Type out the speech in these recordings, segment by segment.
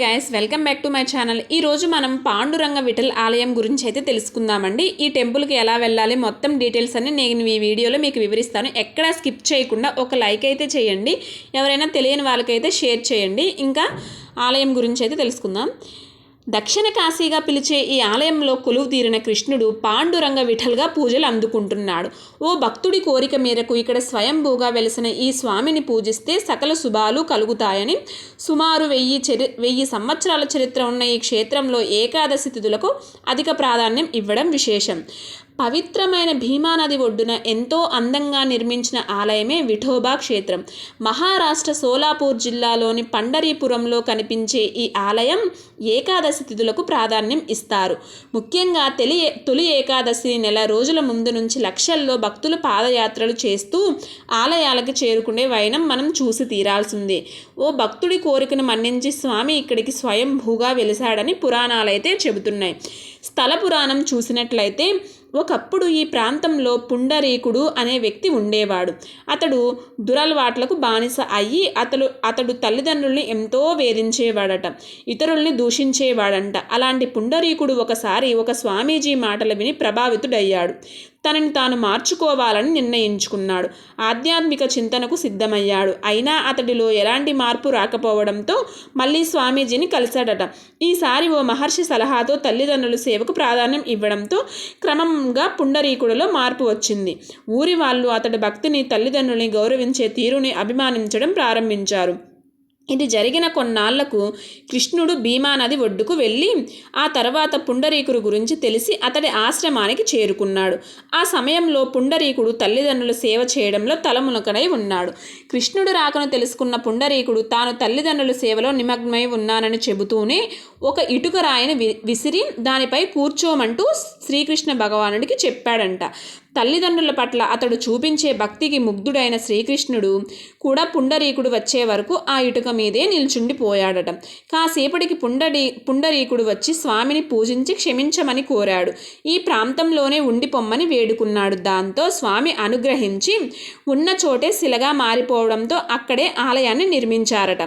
Guys welcome back to my channel ఈ రోజు మనం పాండురంగ విఠల్ ఆలయం గురించి అయితే తెలుసుకుందామండి. ఈ టెంపుల్కి ఎలా వెళ్ళాలి మొత్తం డీటెయిల్స్ అన్ని నేను ఈ వీడియోలో మీకు వివరిస్తాను. ఎక్కడా స్కిప్ చేయకుండా ఒక లైక్ అయితే చేయండి. ఎవరైనా తెలియని వాళ్ళకైతే షేర్ చేయండి. ఇంకా ఆలయం గురించి అయితే తెలుసుకుందాం. దక్షిణ కాశీగా పిలిచే ఈ ఆలయంలో కొలువు తీరిన కృష్ణుడు పాండురంగ విఠల్గా పూజలు అందుకుంటున్నాడు. ఓ భక్తుడి కోరిక మేరకు ఇక్కడ స్వయంభూగా వెలిసిన ఈ స్వామిని పూజిస్తే సకల శుభాలు కలుగుతాయని సుమారు వెయ్యి చరి వెయ్యి సంవత్సరాల చరిత్ర ఉన్న ఈ క్షేత్రంలో ఏకాదశి తిథులకు అధిక ప్రాధాన్యం ఇవ్వడం విశేషం. పవిత్రమైన భీమానది ఒడ్డున ఎంతో అందంగా నిర్మించిన ఆలయమే విఠోబా క్షేత్రం. మహారాష్ట్ర సోలాపూర్ జిల్లాలోని పండరీపురంలో కనిపించే ఈ ఆలయం ఏకాదశి తిథులకు ప్రాధాన్యం ఇస్తారు. ముఖ్యంగా తొలి తొలి ఏకాదశి నెల రోజుల ముందు నుంచి లక్షల్లో భక్తులు పాదయాత్రలు చేస్తూ ఆలయాలకు చేరుకునే వైనం మనం చూసి తీరాల్సిందే. ఓ భక్తుడి కోరికను మన్నించి స్వామి ఇక్కడికి స్వయంభూగా వెలిశాడని పురాణాలైతే చెబుతున్నాయి. స్థల పురాణం చూసినట్లయితే ఒకప్పుడు ఈ ప్రాంతంలో పుండరీకుడు అనే వ్యక్తి ఉండేవాడు. అతడు దురలవాట్లకు బానిస అయ్యి అతడు అతడు తల్లిదండ్రుల్ని ఎంతో వేధించేవాడట ఇతరుల్ని దూషించేవాడంట. అలాంటి పుండరీకుడు ఒకసారి ఒక స్వామీజీ మాటలు విని ప్రభావితుడయ్యాడు. తనని తాను మార్చుకోవాలని నిర్ణయించుకున్నాడు. ఆధ్యాత్మిక చింతనకు సిద్ధమయ్యాడు. అయినా అతడిలో ఎలాంటి మార్పు రాకపోవడంతో మళ్ళీ స్వామీజీని కలిశాడట. ఈసారి ఓ మహర్షి సలహాతో తల్లిదండ్రుల సేవకు ప్రాధాన్యం ఇవ్వడంతో క్రమంగా పుండరీకుడిలో మార్పు వచ్చింది. ఊరి వాళ్ళు అతడి భక్తిని తల్లిదండ్రుల్ని గౌరవించే తీరుని అభిమానించడం ప్రారంభించారు. ఇది జరిగిన కొన్నాళ్ళకు కృష్ణుడు భీమానది ఒడ్డుకు వెళ్ళి ఆ తర్వాత పుండరీకుడు గురించి తెలిసి అతడి ఆశ్రమానికి చేరుకున్నాడు. ఆ సమయంలో పుండరీకుడు తల్లిదండ్రుల సేవ చేయడంలో తలమునకడై ఉన్నాడు. కృష్ణుడు రాకను తెలుసుకున్న పుండరీకుడు తాను తల్లిదండ్రుల సేవలో నిమగ్నమై ఉన్నానని చెబుతూనే ఒక ఇటుక రాయిని వి విసిరి దానిపై కూర్చోమంటూ శ్రీకృష్ణ భగవానుడికి చెప్పాడంట. తల్లిదండ్రుల పట్ల అతడు చూపించే భక్తికి ముగ్ధుడైన శ్రీకృష్ణుడు కూడా పుండరీకుడు వచ్చే వరకు ఆ ఇటుక మీదే నిల్చుండిపోయాడట. కాసేపటికి పుండరీ పుండరీకుడు వచ్చి స్వామిని పూజించి క్షమించమని కోరాడు. ఈ ప్రాంతంలోనే ఉండిపోమ్మని వేడుకున్నాడు. దాంతో స్వామి అనుగ్రహించి ఉన్న చోటే శిలగా మారిపోవడంతో అక్కడే ఆలయాన్ని నిర్మించారట.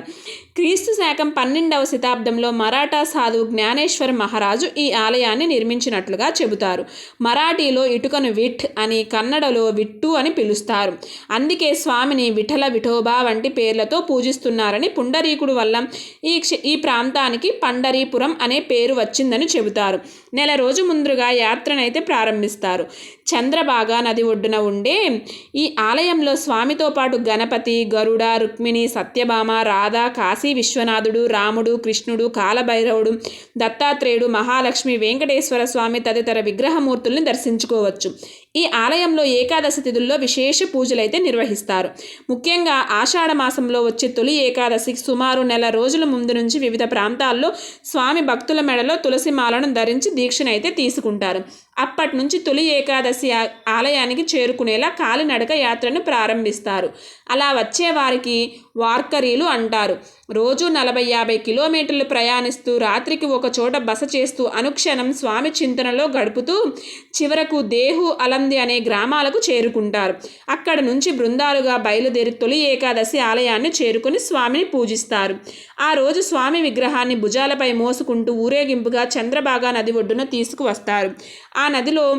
క్రీస్తు శాఖం పన్నెండవ శతాబ్దంలో మరాఠా సాధువు జ్ఞానేశ్వర మహారాజు ఈ ఆలయాన్ని నిర్మించినట్లుగా చెబుతారు. మరాఠీలో ఇటుకను విట్ అని కన్నడలో విట్టు అని పిలుస్తారు. అందుకే స్వామిని విఠల విఠోబా వంటి పేర్లతో పూజిస్తున్నారని పుండరీకుడు వల్ల ఈ ఈ ప్రాంతానికి పండరీపురం అనే పేరు వచ్చిందని చెబుతారు. నెల రోజు ముందుగా యాత్రనైతే ప్రారంభిస్తారు. చంద్రబాగా నది ఒడ్డున ఉండే ఈ ఆలయంలో స్వామితో పాటు గణపతి గరుడ రుక్మిణి సత్యభామ రాధ కాశీ విశ్వనాథుడు రాముడు కృష్ణుడు కాలభైరవుడు దత్తాత్రేయుడు మహాలక్ష్మి వెంకటేశ్వర స్వామి తదితర విగ్రహమూర్తుల్ని దర్శించుకోవచ్చు. ఈ ఆలయంలో ఏకాదశి తిథుల్లో విశేష పూజలైతే నిర్వహిస్తారు. ముఖ్యంగా ఆషాఢ మాసంలో వచ్చే తొలి ఏకాదశికి సుమారు నెల రోజుల ముందు నుంచి వివిధ ప్రాంతాల్లో స్వామి భక్తుల మెడలో తులసి మాలను ధరించి దీక్షనైతే తీసుకుంటారు. అప్పటి నుంచి తొలి ఏకాదశి ఆలయానికి చేరుకునేలా కాలినడక యాత్రను ప్రారంభిస్తారు. అలా వచ్చే వారికి వార్కరీలు అంటారు. రోజు నలభై యాభై కిలోమీటర్లు ప్రయాణిస్తూ రాత్రికి ఒక చోట బస చేస్తూ అనుక్షణం స్వామి చింతనలో గడుపుతూ చివరకు దేహు అలంది అనే గ్రామాలకు చేరుకుంటారు. అక్కడ నుంచి బృందాలుగా బయలుదేరి తొలి ఏకాదశి ఆలయాన్ని చేరుకుని స్వామిని పూజిస్తారు. ఆ రోజు స్వామి విగ్రహాన్ని భుజాలపై మోసుకుంటూ ఊరేగింపుగా చంద్రబాగా నది ఒడ్డున తీసుకువస్తారు. ఆ నదిలో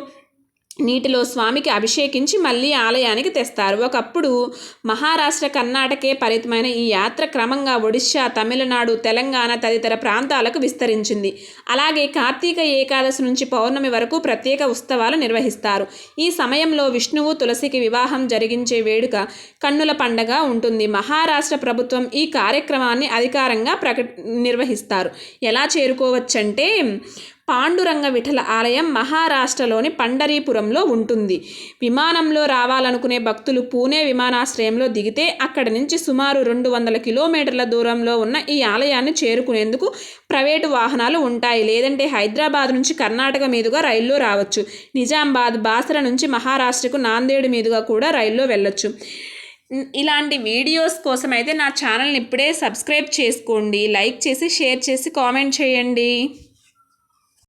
నీటిలో స్వామికి అభిషేకించి మళ్ళీ ఆలయానికి తెస్తారు. ఒకప్పుడు మహారాష్ట్ర కర్ణాటకే పరితమైన ఈ యాత్ర క్రమంగా ఒడిశా తమిళనాడు తెలంగాణ తదితర ప్రాంతాలకు విస్తరించింది. అలాగే కార్తీక ఏకాదశి నుంచి పౌర్ణమి వరకు ప్రత్యేక ఉత్సవాలు నిర్వహిస్తారు. ఈ సమయంలో విష్ణువు తులసికి వివాహం జరిగించే వేడుక కన్నుల పండగ ఉంటుంది. మహారాష్ట్ర ప్రభుత్వం ఈ కార్యక్రమాన్ని అధికారంగా ప్రక నిర్వహిస్తారు. ఎలా చేరుకోవచ్చంటే పాండురంగ విఠల ఆలయం మహారాష్ట్రలోని పండరీపురంలో ఉంటుంది. విమానంలో రావాలనుకునే భక్తులు పూణే విమానాశ్రయంలో దిగితే అక్కడి నుంచి సుమారు రెండు వందల కిలోమీటర్ల దూరంలో ఉన్న ఈ ఆలయాన్ని చేరుకునేందుకు ప్రైవేటు వాహనాలు ఉంటాయి. లేదంటే హైదరాబాద్ నుంచి కర్ణాటక మీదుగా రైల్లో రావచ్చు. నిజామాబాద్ బాసర నుంచి మహారాష్ట్రకు నాందేడు మీదుగా కూడా రైల్లో వెళ్ళొచ్చు. ఇలాంటి వీడియోస్ కోసం అయితే నా ఛానల్ని ఇప్పుడే సబ్స్క్రైబ్ చేసుకోండి. లైక్ చేసి షేర్ చేసి కామెంట్ చేయండి.